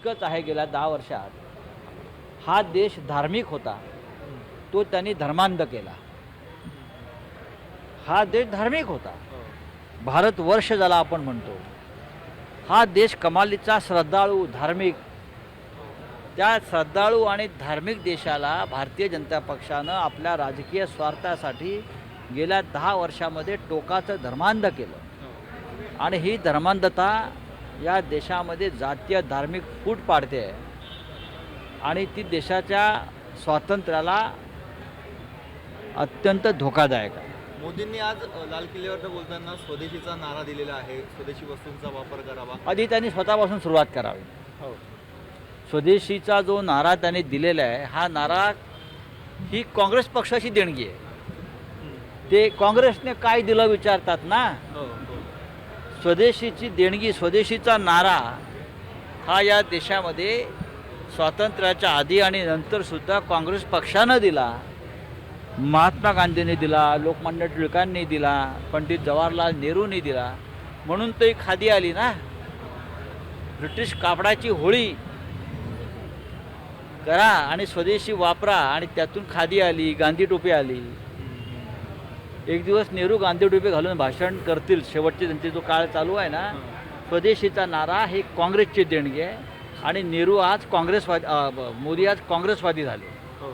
इतकंच आहे गेल्या दहा वर्षात. हा देश धार्मिक होता. तो त्यांनी धर्मांध केला. हा देश धार्मिक होता. भारतवर्ष ज्याला आपण म्हणतो. हा देश कमालीचा श्रद्धाळू धार्मिक. त्या श्रद्धाळू आणि धार्मिक देशाला भारतीय जनता पक्षानं आपल्या राजकीय स्वार्थासाठी गेल्या दहा वर्षामध्ये टोकाचं धर्मांध केलं. आणि ही धर्मांधता या देशामध्ये जातीय धार्मिक फूट पाडते. आहे आणि ती देशाच्या स्वातंत्र्याला अत्यंत धोकादायक आहे. मोदींनी आज लाल किल्ल्यावर बोलताना स्वदेशीचा नारा दिलेला आहे. स्वदेशी वस्तूंचा वापर करावा. आधी त्यांनी स्वतःपासून सुरुवात करावी. हो. स्वदेशीचा जो नारा त्यांनी दिलेला आहे हा नारा ही काँग्रेस पक्षाची देणगी आहे. ते काँग्रेसने काय दिलं विचारतात ना? हो. स्वदेशीची देणगी स्वदेशीचा नारा हा या देशामध्ये स्वातंत्र्याच्या आधी आणि नंतरसुद्धा काँग्रेस पक्षानं दिला. महात्मा गांधींनी दिला लोकमान्य टिळकांनी दिला पंडित जवाहरलाल नेहरूंनी दिला. म्हणून तर खादी आली ना. ब्रिटिश कापडाची होळी करा आणि स्वदेशी वापरा आणि त्यातून खादी आली गांधी टोपी आली. एक दिवस नेहरू गांधी टोपी घालून भाषण करतील शेवटचे त्यांचे जो काळ चालू आहे ना स्वदेशीचा नारा ही काँग्रेसची देणगी आहे. आणि नेहरू आज काँग्रेसवादी मोदी आज काँग्रेसवादी झाले. हो.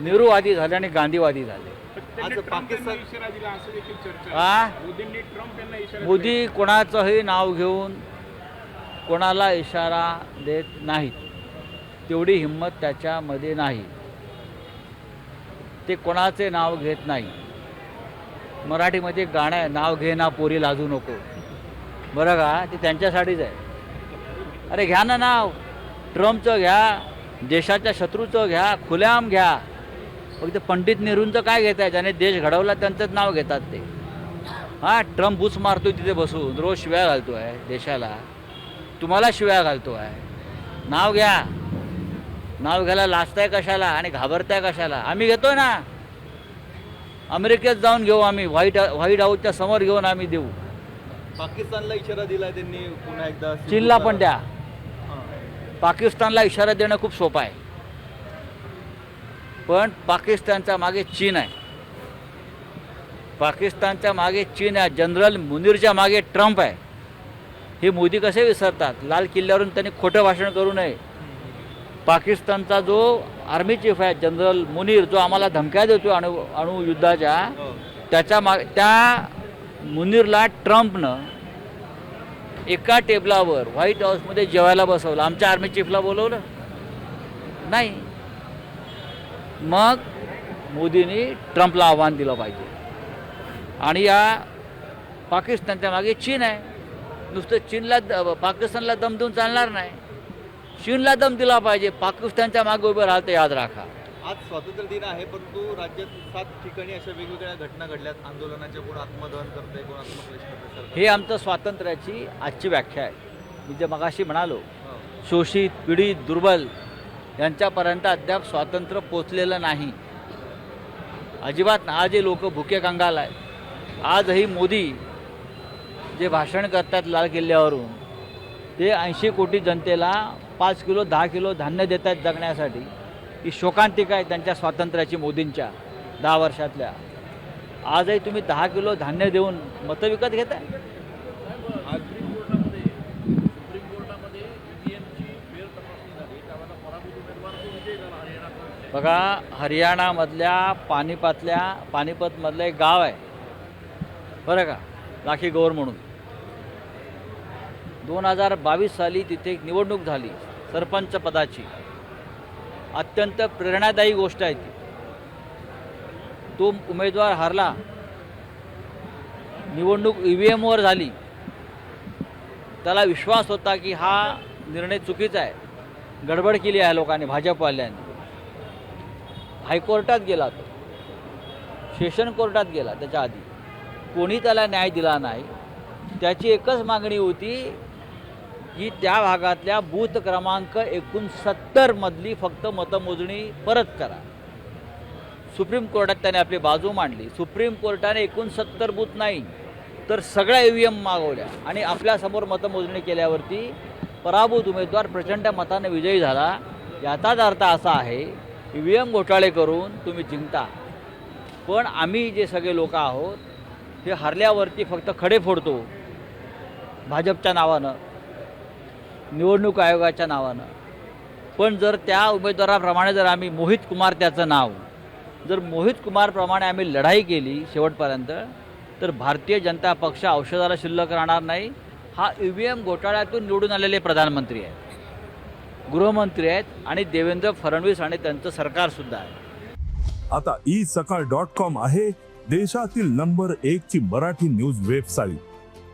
नेहरूवादी झाले आणि गांधीवादी झाले. आज आज पाकिस्तान- पाकिस्तान इशारा दिला असं देखील चर्चा आ? आहे. मोदींनी ट्रम्प यांना इशारा मोदी कोणाचंही नाव घेऊन कोणाला इशारा देत नाहीत. तेवढी हिंमत त्याच्यामध्ये नाही. ते कोणाचे नाव घेत नाही. मराठीमध्ये गाणं आहे नाव घे ना पोरी लाजू नको. बरं का? ते त्यांच्यासाठीच आहे. अरे घ्या ना नाव. ट्रम्पचं घ्या देशाच्या शत्रूचं घ्या खुल्याम घ्या. फक्त पंडित नेहरूंचं काय घेत आहे ज्याने देश घडवला त्यांचंच नाव घेतात ते. हा ट्रम्प बुस मारतोय तिथे बसून. रोज शिव्या घालतो आहे देशाला. तुम्हाला शिव्या घालतो आहे नाव घ्या. नाव घ्यायला लाजताय कशाला आणि घाबरताय कशाला? आम्ही घेतोय ना. अमेरिकेत जाऊन घेऊ आम्ही. व्हाईट व्हाईट हाऊसच्या समोर घेऊन आम्ही देऊ. पाकिस्तानला इशारा दिलाय त्यांनी. पुन्हा एकदा चीनला पण द्या. पाकिस्तानला इशारा देणं खूप सोपं आहे. पण पाकिस्तानच्या मागे चीन आहे. पाकिस्तानच्या मागे चीन आहे. जनरल मुनीरच्या मागे ट्रम्प आहे. हे मोदी कसे विसरतात? लाल किल्ल्यावरून त्यांनी खोटं भाषण करू नये. पाकिस्तानचा जो आर्मी चीफ आहे जनरल मुनीर जो आम्हाला धमक्या देतो अणु अणुयुद्धाच्या हो. त्याच्या माग त्या मुनीरला ट्रम्पनं एका टेबलावर व्हाईट हाऊसमध्ये जेवायला बसवलं. आमच्या आर्मी चीफला बोलवलं. नाही. मग मोदींनी ट्रम्पला आव्हान दिलं पाहिजे. आणि या पाकिस्तानच्या मागे चीन आहे. नुसतं चीनला द- पाकिस्तानला दम देऊन चालणार नाही. चीनला दम दिला पाहिजे. पाकिस्तानच्या मागे उभं राहतं याद राखा. आज स्वातंत्र्य दिन आहे परंतु राज्यात सात ठिकाणी अशा वेगवेगळ्या घटना घडल्यात. आंदोलनाच्या कोण आत्मदहन करते कोण आत्मक्लेश करते हे आमचं स्वातंत्र्याची आजची व्याख्या आहे. मी जे मगाशी म्हणालो हो. शोषित पीडित दुर्बल यांच्यापर्यंत अद्याप स्वातंत्र्य पोचलेलं नाही. अजिबात ना आजही लोक भुके कंगाल आहेत. आजही मोदी जे भाषण करतात लाल किल्ल्यावरून ते ऐंशी कोटी जनतेला पाच किलो दहा किलो धान्य देत आहेत जगण्यासाठी. ही शोकांतिका आहे त्यांच्या स्वातंत्र्याची मोदींच्या दहा वर्षातल्या. आजही तुम्ही दहा किलो धान्य देऊन मतं विकत घेताय? बघा हरियाणामधल्या पानिपतल्या पानिपतमधलं एक गाव आहे. बरं का? राखी गौर म्हणून. दोन हजार बावीस साली तिथे एक निवडणूक झाली. सरपंच पदाची अत्यंत प्रेरणादायी गोष्ट आहे ती. तो उमेदवार हारला निवडणूक ई व्ही एमवर झाली त्याला विश्वास होता की हा निर्णय चुकीचा आहे. गडबड केली आहे लोकांनी भाजपवाल्यांनी. हायकोर्टात गेला तो. सेशन कोर्टात गेला त्याच्या आधी. कोणी त्याला न्याय दिला नाही. त्याची एकच मागणी होती की त्या भागातल्या बूथ क्रमांक एकोणसत्तरमधली फक्त मतमोजणी परत करा. सुप्रीम कोर्टात त्याने आपली बाजू मांडली. सुप्रीम कोर्टाने एकोणसत्तर बूथ नाही तर सगळ्या ई व्ही एम मागवल्या आणि आपल्यासमोर मतमोजणी केल्यावरती पराभूत उमेदवार प्रचंड मताने विजयी झाला. याचाच अर्थ असा आहे ई व्ही एम घोटाळे करून तुम्ही जिंकता. पण आम्ही जे सगळे लोक आहोत हे हरल्यावरती फक्त खडे फोडतो. भाजपच्या नावानं. निवडणूक आयोगाच्या नावानं. पण जर त्या उमेदवाराप्रमाणे जर आम्ही मोहित कुमार त्याचं नाव जर मोहित कुमारप्रमाणे आम्ही लढाई केली शेवटपर्यंत तर भारतीय जनता पक्ष औषधाला शिल्लक राहणार नाही. हा ई व्ही एम घोटाळ्यातून निवडून आलेले प्रधानमंत्री आहेत. गृहमंत्री आहेत आणि देवेंद्र फडणवीस आणि त्यांचं सरकारसुद्धा आहे. आता ई सकाळ डॉट कॉम आहे देशातील नंबर एक ची मराठी न्यूज वेबसाईट.